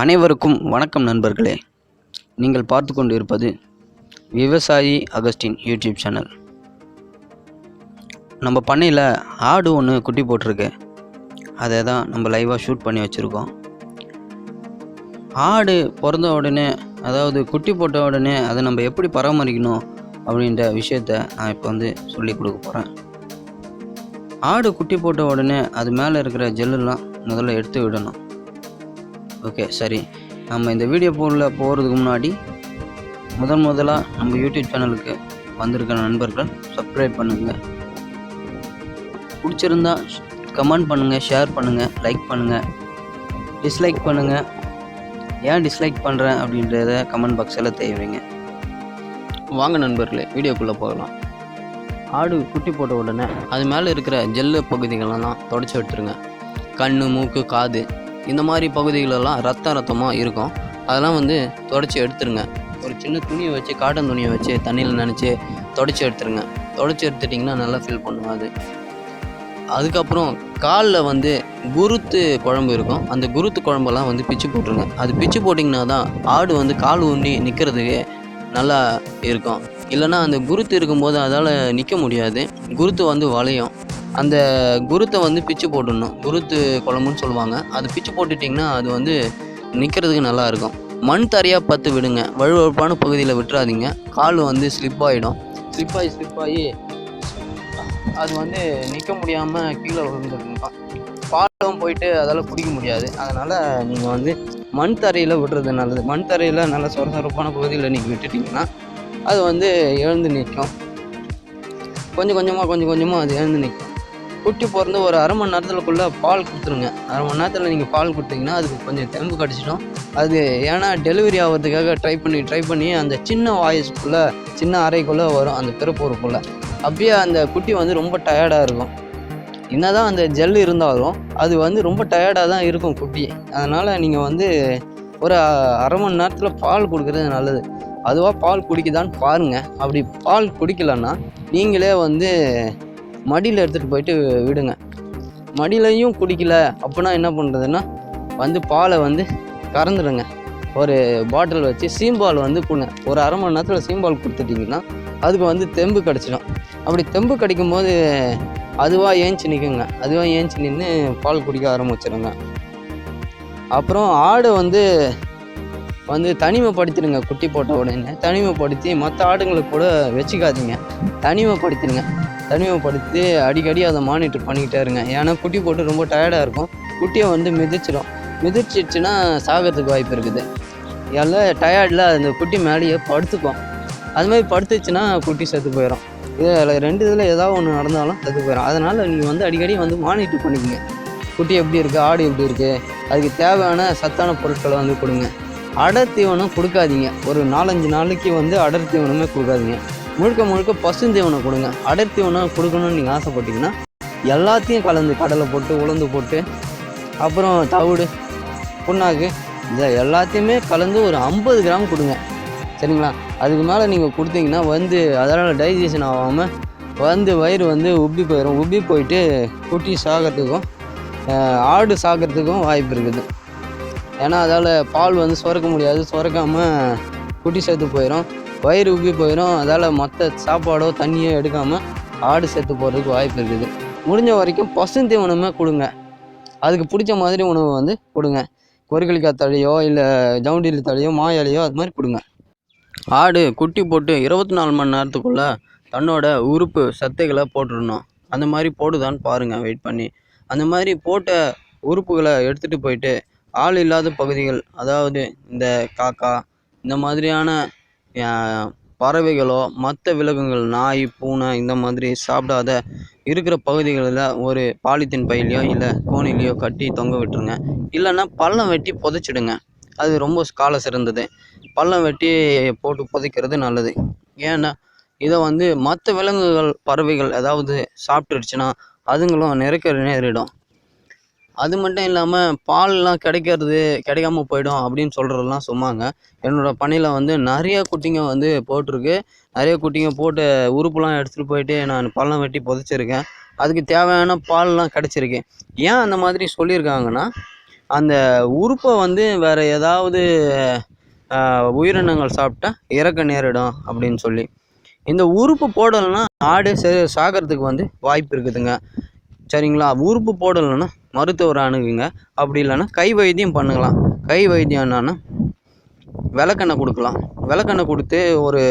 அனைவருக்கும் வணக்கம் நண்பர்களே. நீங்கள் பார்த்து கொண்டு இருப்பது விவசாயி அகஸ்டின் யூடியூப் சேனல். நம்ம பண்ணையில் ஆடு ஒன்று குட்டி போட்டிருக்கு. அதை தான் நம்ம லைவாக ஷூட் பண்ணி வச்சுருக்கோம். ஆடு பிறந்த உடனே அதாவது குட்டி போட்ட உடனே அதை நம்ம எப்படி பராமரிக்கணும் அப்படின்ற விஷயத்த நான் இப்போ வந்து சொல்லி கொடுக்க போகிறேன் ஆடு குட்டி போட்ட உடனே அது மேலே இருக்கிற ஜெல்லெல்லாம் முதல்ல எடுத்து விடணும். ஓகே சரி. நம்ம இந்த வீடியோ போல போகிறதுக்கு முன்னாடி முதன் முதலாக நம்ம யூடியூப் சேனலுக்கு வந்திருக்க நண்பர்கள் சப்ஸ்கிரைப் பண்ணுங்கள் பிடிச்சிருந்தா கமெண்ட் பண்ணுங்கள் ஷேர் பண்ணுங்கள் லைக் பண்ணுங்கள் டிஸ்லைக் பண்ணுங்கள் ஏன் டிஸ்லைக் பண்ணுறேன் அப்படின்றத கமெண்ட் பாக்ஸில் தெரிவிங்க வாங்க நண்பர்களே வீடியோக்குள்ளே போகலாம். ஆடு குட்டி போட்ட உடனே அது மேலே இருக்கிற ஜெல்லு பகுதிகளெல்லாம் தொடச்சி எடுத்துருங்க. கண் மூக்கு காது இந்த மாதிரி பகுதிகளெல்லாம் ரத்தம் ரத்தமாக இருக்கும். அதெல்லாம் வந்து தொடச்சி எடுத்துருங்க. ஒரு சின்ன துணியை வச்சு காட்டன் துணியை வச்சு தண்ணியில் நனைச்சி தொடச்சி எடுத்துருங்க. தொடச்சி எடுத்துட்டிங்கன்னா நல்லா ஃபீல் பண்ணும் அது. அதுக்கப்புறம் காலில் வந்து குருத்து குழம்பு இருக்கும். அந்த குருத்து குழம்பெல்லாம் வந்து பிச்சு போட்டுருங்க. அது பிச்சு போட்டிங்கன்னா தான் ஆடு வந்து கால் ஊண்டி நிற்கிறதுக்கு நல்லா இருக்கும். இல்லைன்னா அந்த குருத்து இருக்கும்போது அதால் நிற்க முடியாது. குருத்து வந்து வளையும். அந்த குருத்தை வந்து பிச்சு போட்டுடணும். குருத்து குழம்புன்னு சொல்லுவாங்க. அது பிச்சு போட்டுட்டிங்கன்னா அது வந்து நிற்கிறதுக்கு நல்லா இருக்கும். மண் தரையாக பத்து விடுங்க. வழுவழுப்பான பகுதியில் விட்டுறாதீங்க. கால் வந்து ஸ்லிப் ஆகிடும் ஸ்லிப் ஆகி ஸ்லிப் ஆகி அது வந்து நிற்க முடியாமல் கீழே விழுந்துருக்கும் பாலும் போயிட்டு அதால் பிடிக்க முடியாது. அதனால் நீங்கள் வந்து மண் தரையில் விடுறது நல்லது. மண் தரையில் நல்ல சொர சொரப்பான பகுதியில் நீங்கள் விட்டுட்டிங்கன்னா அது வந்து எழுந்து நிற்கும். கொஞ்சம் கொஞ்சமாக கொஞ்சம் கொஞ்சமாக அது எழுந்து நிற்கும். குட்டி பிறந்து ஒரு அரை மணி நேரத்துலக்குள்ளே பால் கொடுத்துருங்க. அரை மணி நேரத்தில் நீங்கள் பால் கொடுத்தீங்கன்னா அதுக்கு கொஞ்சம் தெம்பு கிடச்சிடும். அது ஏன்னா டெலிவரி ஆகிறதுக்காக ட்ரை பண்ணி ட்ரை பண்ணி அந்த சின்ன வாய்ஸ்க்குள்ளே சின்ன அறைக்குள்ளே வரும் அந்த பிறப்பூருக்குள்ளே அப்படியே அந்த குட்டி வந்து ரொம்ப டயர்டாக இருக்கும். என்ன தான் அந்த ஜெல் இருந்தாலும் அது வந்து ரொம்ப டயர்டாக தான் இருக்கும் குட்டி. அதனால் நீங்கள் வந்து ஒரு அரை மணி நேரத்தில் பால் கொடுக்குறது நல்லது. அதுவாக பால் குடிக்குதான்னு பாருங்கள் அப்படி பால் குடிக்கலன்னா நீங்களே வந்து மடியில் எடுத்துகிட்டு போயிட்டு விடுங்க. மடியிலையும் குடிக்கல அப்படின்னா என்ன பண்ணுறதுன்னா வந்து பாலை வந்து கறந்துடுங்க. ஒரு பாட்டில் வச்சு சீம்பால் வந்து கொடுங்க. ஒரு அரை மணி நேரத்தில் சீம்பால் கொடுத்துட்டிங்கன்னா அதுக்கு வந்து தெம்பு கிடச்சிடும். அப்படி தெம்பு கிடைக்கும் போது அதுவாக ஏஞ்சி நிற்குங்க அதுவாக ஏஞ்சி நின்று பால் குடிக்க ஆரம்பிச்சிடுங்க அப்புறம் ஆடு வந்து வந்து தனிமைப்படுத்திடுங்க குட்டி போட்ட உடனே. தனிமைப்படுத்தி மற்ற ஆடுங்களை கூட வச்சுக்காதீங்க. தனிமைப்படுத்திடுங்க. தனிமைப்படுத்தி அடிக்கடி அதை மானிட்டர் பண்ணிக்கிட்டே இருங்க. ஏன்னா குட்டி போட்டு ரொம்ப டயர்டாக இருக்கும். குட்டியை வந்து மிதிச்சிடும் மிதிச்சிடுச்சுன்னா சாகிறதுக்கு வாய்ப்பு இருக்குது. எல்லாம் டயர்டில் அந்த குட்டி மேலேயே படுத்துக்கும். அது மாதிரி படுத்துச்சுன்னா குட்டி செத்து போயிடும் இதில் ரெண்டு இதில் ஏதாவது ஒன்று நடந்தாலும் செத்து போயிடும் அதனால் நீங்கள் வந்து அடிக்கடி வந்து மானிட்டர் பண்ணிக்கோங்க. குட்டி எப்படி இருக்குது ஆடு எப்படி இருக்குது அதுக்கு தேவையான சத்தான பொருட்களை வந்து கொடுங்க. அடர் தீவனம் கொடுக்காதீங்க. ஒரு நாலஞ்சு நாளைக்கு வந்து அடர் தீவனமே கொடுக்காதீங்க. முழுக்க முழுக்க பசுந்தீவனம் கொடுங்க. அடர் தீவனம் கொடுக்கணும்னு நீங்கள் ஆசைப்பட்டீங்கன்னா எல்லாத்தையும் கலந்து கடலை போட்டு உளுந்து போட்டு அப்புறம் தவிடு புண்ணாக்கு இதை எல்லாத்தையுமே கலந்து ஒரு ஐம்பது கிராம் கொடுங்க. சரிங்களா? அதுக்கு மேலே நீங்கள் கொடுத்தீங்கன்னா வந்து அதனால் டைஜஷன் ஆகாமல் வந்து வயிறு வந்து உப்பி போயிடும் உப்பி போயிட்டு குட்டி சாகிறதுக்கும் ஆடு சாகிறதுக்கும் வாய்ப்பு இருக்குது. ஏன்னா அதால் பால் வந்து சுரக்க முடியாது. சுரக்காமல் குட்டி சேர்த்து போயிடும் வயிறு உப்பி போயிடும் அதால் மற்ற சாப்பாடோ தண்ணியோ எடுக்காமல் ஆடு செத்து போகிறதுக்கு வாய்ப்பு இருக்குது. முடிஞ்ச வரைக்கும் பசுந்தீவனமே கொடுங்க. அதுக்கு பிடிச்ச மாதிரி உணவு வந்து கொடுங்க. கொரிக்கலிக்காய் தழையோ இல்லை ஜவுண்டில் தழையோ மா இலையோ அது மாதிரி கொடுங்க. ஆடு குட்டி போட்டு இருபத்தி நாலு மணி நேரத்துக்குள்ளே தன்னோட உறுப்பு சத்தைகளை போட்டுடணும். அந்த மாதிரி போடுதான்னு பாருங்கள் வெயிட் பண்ணி. அந்த மாதிரி போட்ட உறுப்புகளை எடுத்துகிட்டு போயிட்டு ஆள் இல்லாத பகுதிகள் அதாவது இந்த காக்கா இந்த மாதிரியான பறவைகளோ மற்ற விலங்குகள் நாய் பூனை இந்த மாதிரி சாப்பிடாத இருக்கிற பகுதிகளில் ஒரு பாலித்தீன் பையிலையோ இல்லை கோணிலையோ கட்டி தொங்க விட்டுருங்க. இல்லைன்னா பள்ளம் வெட்டி புதைச்சிடுங்க. அது ரொம்ப கால சிறந்தது. பள்ளம் வெட்டி போட்டு புதைக்கிறது நல்லது. ஏன்னா இதை வந்து மற்ற விலங்குகள் பறவைகள் ஏதாவது சாப்பிட்டுருச்சுன்னா அதுங்களும் நெருக்க நேரிடும். அது மட்டும் இல்லாமல் பால்லாம் கிடைக்கிறது கிடைக்காம போயிடும் அப்படின்னு சொல்கிறதெல்லாம் சொன்னாங்க. என்னோடய பணியில் வந்து நிறைய குட்டிங்க வந்து போட்டிருக்கு. நிறைய குட்டிங்க போட்டு உறுப்புலாம் எடுத்துகிட்டு போயிட்டு நான் பள்ளம் வெட்டி புதைச்சிருக்கேன். அதுக்கு தேவையான பால்லாம் கிடச்சிருக்கு. ஏன் அந்த மாதிரி சொல்லியிருக்காங்கன்னா அந்த உறுப்பை வந்து வேறு ஏதாவது உயிரினங்கள் சாப்பிட்டா இறக்க நேரிடும் அப்படின்னு சொல்லி. இந்த உறுப்பு போடலைன்னா ஆடு சே சாகிறதுக்கு வந்து வாய்ப்பு இருக்குதுங்க. சரிங்களா? உறுப்பு போடலைன்னா மருத்துவரை அணுகுங்க அப்படி இல்லைன்னா கை வைத்தியம் பண்ணுங்களாம். கை வைத்தியம் என்னன்னா விளக்கெண்ணெய் கொடுக்கலாம். விளக்கெண்ணெய் கொடுத்து ஒரு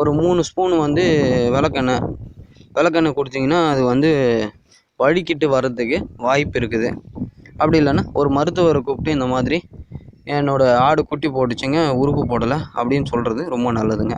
ஒரு மூணு ஸ்பூன் வந்து விளக்கெண்ணெய். விளக்கெண்ணெய் கொடுத்தீங்கன்னா அது வந்து வழுக்கிட்டு வர்றதுக்கு வாய்ப்பு இருக்குது. அப்படி இல்லைன்னா ஒரு மருத்துவரை கூப்பிட்டு இந்த மாதிரி என்னோடய ஆடு குட்டி போட்டுச்சுங்க உறுப்பு போடலை அப்படின்னு சொல்கிறது ரொம்ப நல்லதுங்க.